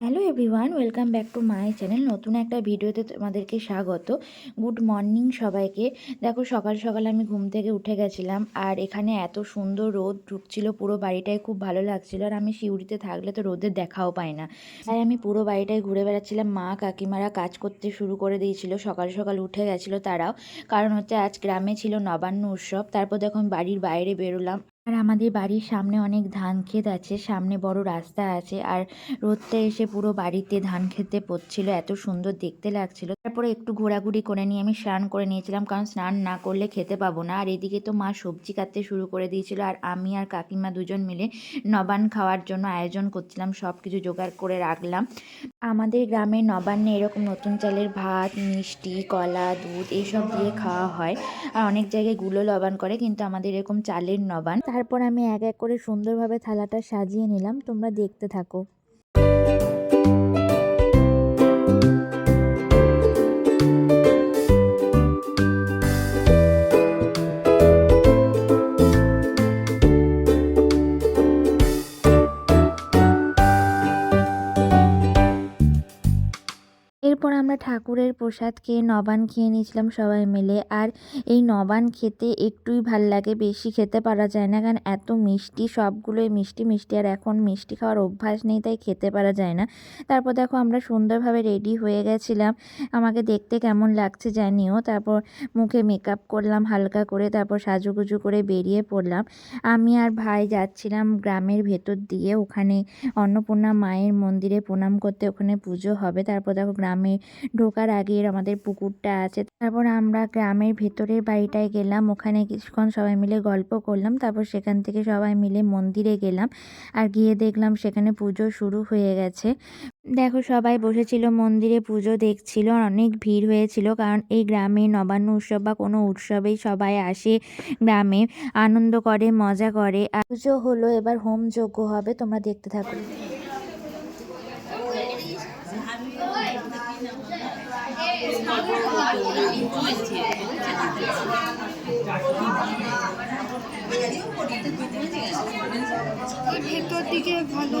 Hello everyone welcome back to my channel নতুন একটা ভিডিওতে তোমাদেরকে স্বাগত। গুড মর্নিং সবাইকে। দেখো, সকাল সকাল আমি ঘুম থেকে উঠে গেছিলাম আর এখানে এত সুন্দর রোদ ঢুকছিল, পুরো বাড়িটায় খুব ভালো লাগছিল আর আমি শিউরিতে থাকলে তো রোদের দেখাও পাই না। তাই আমি পুরো বাড়িটায় ঘুরে বেড়াচ্ছিলাম। মা কাকিমারা কাজ করতে শুরু করে দিয়েছিল, সকাল সকাল উঠে গেছিল তারাও। কারণ হচ্ছে আজ গ্রামে ছিল নবান্ন উৎসব, তারপর দেখো আমি বাড়ির বাইরে বেরোলাম। আর আমাদের বাড়ির সামনে অনেক ধান ক্ষেত আছে, সামনে বড় রাস্তা আছে আর রোদটা এসে পুরো বাড়িতে ধান খেতে পড়ছিল, এত সুন্দর দেখতে লাগছিল। তারপরে একটু ঘোরাঘুরি করে নিয়ে আমি স্নান করে নিয়েছিলাম, কারণ স্নান না করলে খেতে পাবো না। আর এদিকে তো মা সবজি কাটতে শুরু করে দিয়েছিল আর আমি আর কাকিমা দুজন মিলে নবান খাওয়ার জন্য আয়োজন করছিলাম সব কিছু জোগাড় করে রাখলাম। আমাদের গ্রামে নবান্নে এরকম নতুন চালের ভাত, মিষ্টি, কলা, দুধ এসব দিয়ে খাওয়া হয়। আর অনেক জায়গায়গুলো লবান করে, কিন্তু আমাদের এরকম চালের নবান তারপর আমি এক এক করে সুন্দরভাবে থালাটা সাজিয়ে নিলাম তোমরা দেখতে থাকো। এরপর আমরা ঠাকুরের প্রসাদ খেয়ে নবান খেয়ে নিয়েছিলাম সবাই মিলে। আর এই নবান খেতে একটুই ভালো লাগে, বেশি খেতে পারা যায় না। কারণ এত মিষ্টি, সবগুলোই মিষ্টি মিষ্টি। আর এখন মিষ্টি খাওয়ার অভ্যাস নেই, তাই খেতে পারা যায় না। তারপর দেখো আমরা সুন্দরভাবে রেডি হয়ে গেছিলাম। আমাকে দেখতে কেমন লাগছে জানিও। তারপর মুখে মেকআপ করলাম হালকা করে। তারপর সাজুগুজু করে বেরিয়ে পড়লাম। আমি আর ভাই যাচ্ছিলাম গ্রামের ভেতর দিয়ে। ওখানে অন্নপূর্ণা মায়ের মন্দিরে প্রণাম করতে। ওখানে পুজো হবে। তারপর দেখো গ্রামে ঢোকার আগে আমাদের পুকুরটা আছে। তারপর আমরা গ্রামের ভেতরের বাড়িটায় গেলাম, ওখানে কিছুক্ষণ সবাই মিলে গল্প করলাম, তারপর সেখান থেকে সবাই মিলে মন্দিরে গেলাম আর গিয়ে দেখলাম সেখানে পুজো শুরু হয়ে গেছে। দেখো সবাই বসেছিল, মন্দিরে পুজো দেখছিল অনেক ভিড় হয়েছিল, কারণ এই গ্রামে নবান্ন উৎসব বা কোনো উৎসবেই সবাই আসে গ্রামে, আনন্দ করে, মজা করে। আর পুজো হলো, এবার হোম যজ্ঞ হবে, তোমরা দেখতে থাকো। ভেতর দিকে ভালো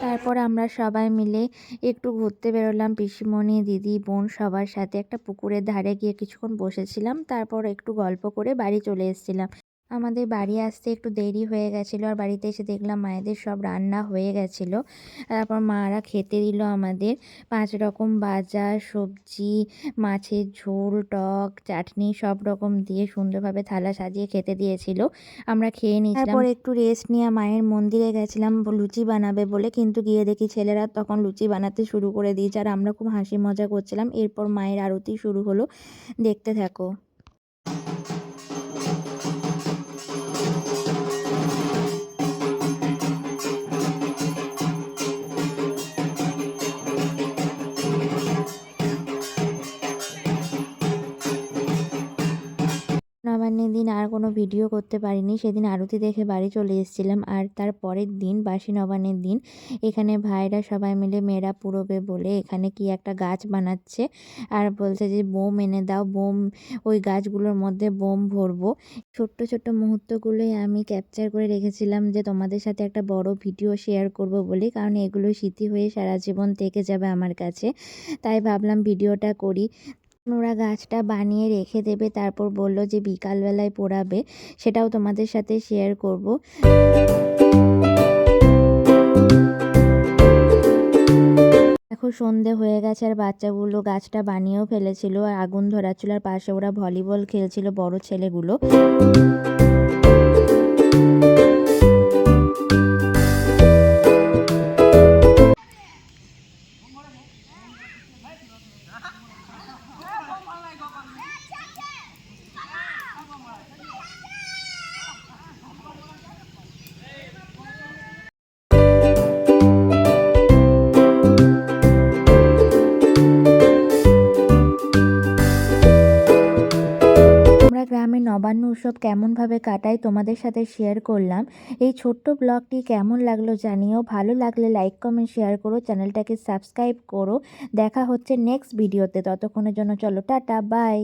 তারপর আমরা সবাই মিলে একটু ঘুরতে বেরোলাম। পিসিমণি, দিদি, বোন সবার সাথে একটা পুকুরের ধারে গিয়ে কিছুক্ষণ বসেছিলাম। তারপর একটু গল্প করে বাড়ি চলে এসেছিলাম। আমাদের বাড়ি আসতে একটু দেরি হয়ে গেছিল আর বাড়িতে এসে দেখলাম মায়েদের সব রান্না হয়ে গেছিল। তারপর মারা খেতে দিল আমাদের পাঁচ রকম ভাজা, সবজি, মাছের ঝোল, টক, চাটনি সব রকম দিয়ে সুন্দরভাবে থালা সাজিয়ে খেতে দিয়েছিল। আমরা খেয়ে নিয়েছিলাম। তারপর একটু রেস্ট নিয়ে মায়ের মন্দিরে গেছিলাম লুচি বানাবে বলে। কিন্তু গিয়ে দেখি ছেলেরা তখন লুচি বানাতে শুরু করে দিয়েছে আর আমরা খুব হাসি মজা করছিলাম। এরপর মায়ের আরতি শুরু হলো। দেখতে থাকো। দিন আর কোনো ভিডিও করতে পারিনি। সেদিন আরতি দেখে বাড়ি চলে এসেছিলাম আর তার পরের দিন, বাসি নবান্নের দিন, এখানে ভাইরা সবাই মিলে মেয়েরা পুরোবে বলে এখানে কি একটা গাছ বানাচ্ছে আর বলছে যে বোম এনে দাও, বোম, ওই গাছগুলোর মধ্যে বোম ভরবো। ছোট্ট ছোট্ট মুহূর্তগুলোই আমি ক্যাপচার করে রেখেছিলাম যে তোমাদের সাথে একটা বড় ভিডিও শেয়ার করব বলে, কারণ এগুলো স্মৃতি হয়ে সারা জীবন থেকে যাবে আমার কাছে। তাই ভাবলাম ভিডিওটা করি। ওরা গাছটা বানিয়ে রেখে দেবে, তারপর বলল যে বিকালবেলায় পোড়াবে, সেটাও তোমাদের সাথে শেয়ার করব। সন্ধে হয়ে গেছে আর বাচ্চাগুলো গাছটা বানিয়েও ফেলেছিল, আর আগুন ধরাচ্ছিল, আর পাশে ওরা ভলিবল খেলছিল বড় ছেলেগুলো। উৎসব কেমনভাবে কাটাই তোমাদের সাথে শেয়ার করলাম। এই ছোট্ট ব্লগটি কেমন লাগল জানিও। ভালো লাগলে লাইক কমেন্ট শেয়ার করো। চ্যানেলটাকে সাবস্ক্রাইব করো। দেখা হচ্ছে নেক্সট ভিডিওতে ততক্ষণের জন্য চলো, টাটা বাই